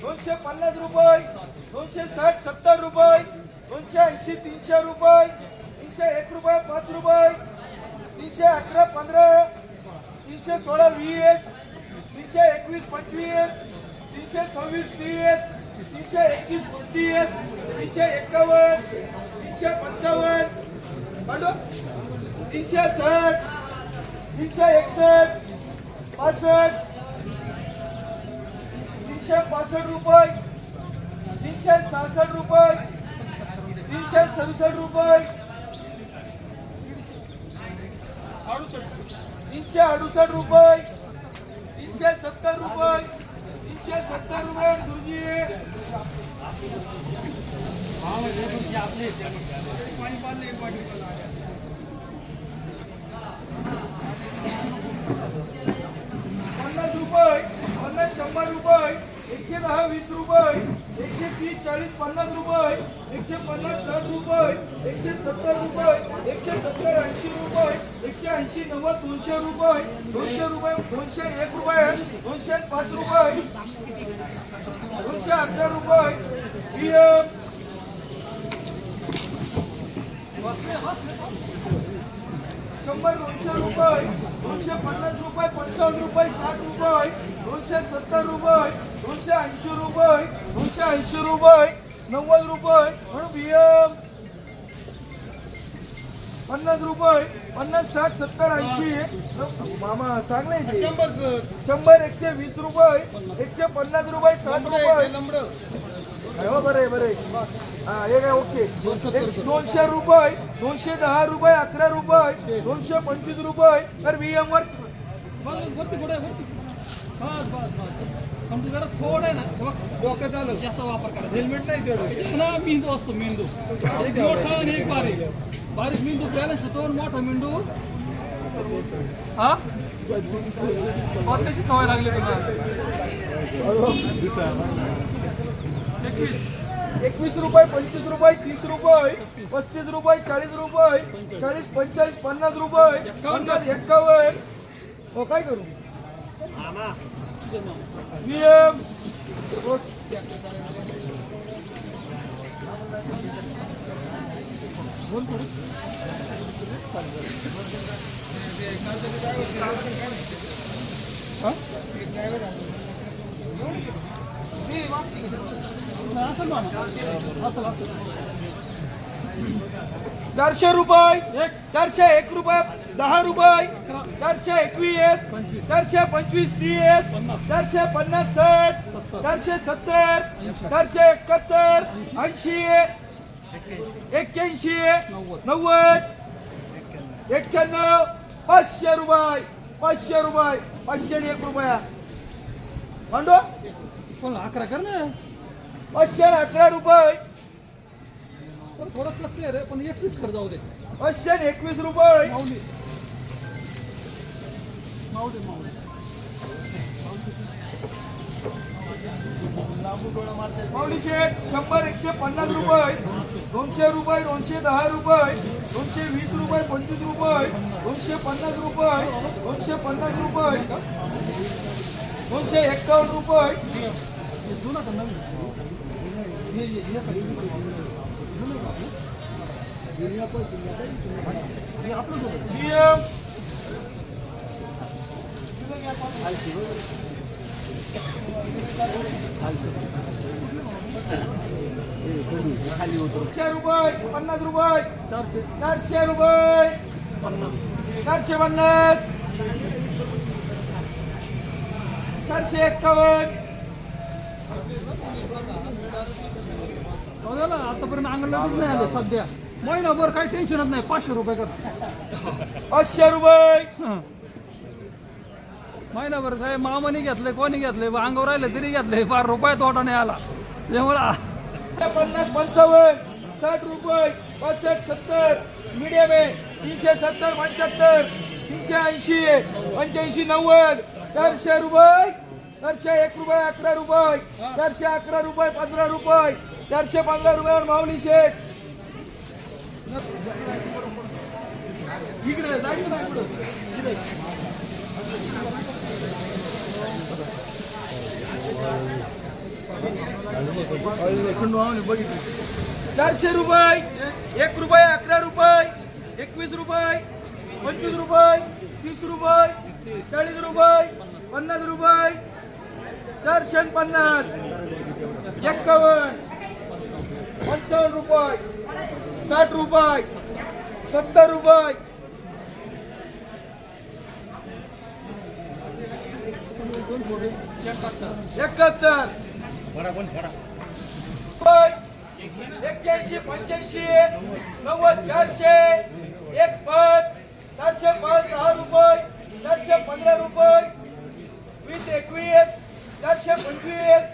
दोनशे पन्नास रुपये दोनशे साठ सत्तर रुपये दोनशे ऐंशी तीनशे रुपये तीनशे एक रुपये पाच रुपये तीनशे अकरा पंधरा तीनशे सोळा वीस तीनशे एकवीस पंचवीस तीनशे सव्वीस तीस तीनशे एकवीस पस्तीस तीनशे एक्कावन्न तीनशे पंचावन्न मांडू तीनशे साठ तीनशे एकसष्ट पासष्ट तीनशे पासष्ट रुपये तीनशे सहासष्ट रुपये तीनशे सदुसष्ट रुपये तीनशे अडुसष्ट रुपये तीनशे सत्तर रुपये तीनशे सत्तर रुपये गुरुजी पन्नास रुपये पन्नास शंभर रुपये एकशे दहा वीस रुपये एकशे तीस चाळीस पन्नास रुपये एकशे पन्नास साठ रुपये एकशे सत्तर रुपये एकशे सत्तर ऐंशी रुपये एकशे ऐंशी नव्वद दोनशे रुपये दोनशे रुपये दोनशे एक रुपये दोनशे पाच रुपये दोनशे अकरा रुपये शंभर दोनशे रुपये दोनशे पन्नास रुपये पंचावन्न रुपये साठ रुपये दोनशे सत्तर रुपये दोनशे ऐंशी रुपये दोनशे ऐंशी रुपये नव्वद रुपये म्हणून बियम पन्नास रुपये पन्नास साठ सत्तर ऐंशी. मामा चांगलं. शंभर एकशे वीस रुपये एकशे पन्नास रुपये साठ रुपये. हो, बरं आहे बरं आहे. काय ओके. दोनशे रुपये दोनशे दहा रुपये अकरा रुपये दोनशे पंचवीस रुपये. तर व्हीएम वर पण तू जरा थोडं आहे ना डोकं चालू याचा वापर करा. हेल्मेट नाही तेवढं. ना मेंदू असतो मेंदू. एक मोठा आणि एक बारीक. बारीक मेंदू बॅलन्स होतो आणि मोठा मेंदू. हा? त्याची सवय लागली एकवीस. एकवीस रुपये पंचवीस रुपये तीस रुपये पस्तीस. रुपये चाळीस रुपये चाळीस पंचेचाळीस पन्नास रुपये पन्नास एक्कावन्न हो काय करू? व्हीएम असं ना असं असं चारशे रुपये एक चारशे एक रुपये दहा रुपये. चारशे एकवीस. चारशे पंचवीस तीस. चारशे पन्नास साठ. चारशे सत्तर. चारशे एकाहत्तर. ऐंशी. एक्क्याऐंशी. नव्वद. एक्क्याण्णव. पाचशे रुपये. पाचशे रुपये. पाचशे एक रुपया. मांडो अकरा कर ना. पाचशे अकरा रुपये. पण थोडं कच्चं आहे रे पण एकवीस कर जाऊ दे. पाचशे एकवीस रुपये. माऊली शेठ शंभर एकशे पन्नास रुपये दोनशे रुपये दोनशे दहा रुपये दोनशे वीस रुपये पंचवीस रुपये दोनशे पन्नास रुपये दोनशे पन्नास रुपये दोनशे एक्कावन्न रुपये. जुना चारशे रुपये पन्नास रुपये. चारशे रुपये. चारशे पन्नास. चारशे एक्कावन्न बघा ना आतापर्यंत अंगणवाडीच नाही आलं सध्या. महिनाभर काही टेन्शनच नाही पाचशे रुपये कर. पाचशे रुपये. महिनाभर साहेब मामाने घेतले कोणी घेतले अंगावर राहिले तरी घेतले फार रुपये तोटा नाही आला. त्यामुळे पन्नास पंचावन्न साठ रुपये पासष्ट सत्तर मीडियम आहे. तीनशे सत्तर पंच्याहत्तर तीनशे ऐंशी पंच्याऐंशी नव्वद. चारशे रुपये चारशे एक रुपये अकरा रुपये. चारशे अकरा रुपये पंधरा रुपये. चारशे पंधरा रुपयावर माऊली शेठ. इकडे जायचं चारशे रुपये एक रुपये अकरा रुपये एकवीस रुपये पंचवीस रुपये तीस रुपये चाळीस रुपये पन्नास रुपये चारशे पन्नास एक्कावन्न पंचावन्न रुपये साठ रुपये सत्तर रुपये एकाहत्तर. एक्क्याऐंशी पंच्याऐंशी नव्वद चारशे एक पाच चारशे पाच दहा रुपये चारशे पंधरा रुपये वीस एकवीस चारशे पंचवीस.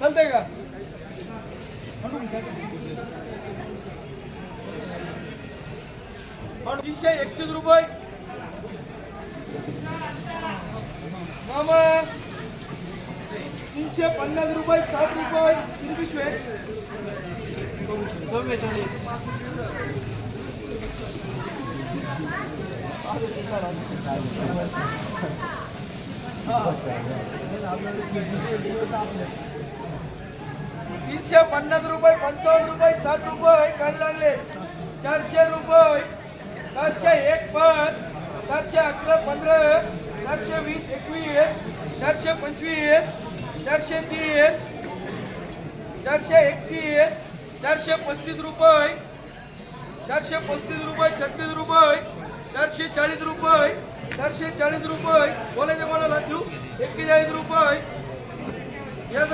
चालतंय का? तीनशे एकतीस रुपये मामा तीनशे पन्नास रुपये साठ रुपये तीन पिशवे तीनशे पन्नास रुपये पंचावन्न रुपये साठ रुपये काय लागले? चारशे रुपये. चारशे एक पाच चारशे अकरा पंधरा. चारशे वीस एकवीस चारशे पंचवीस चारशे तीस चारशे एकतीस चारशे पस्तीस रुपये चारशे पस्तीस रुपये छत्तीस रुपये चारशे चाळीस रुपये चारशे चाळीस रुपये. बोलायचं मला देऊ एक्केचाळीस रुपये. एक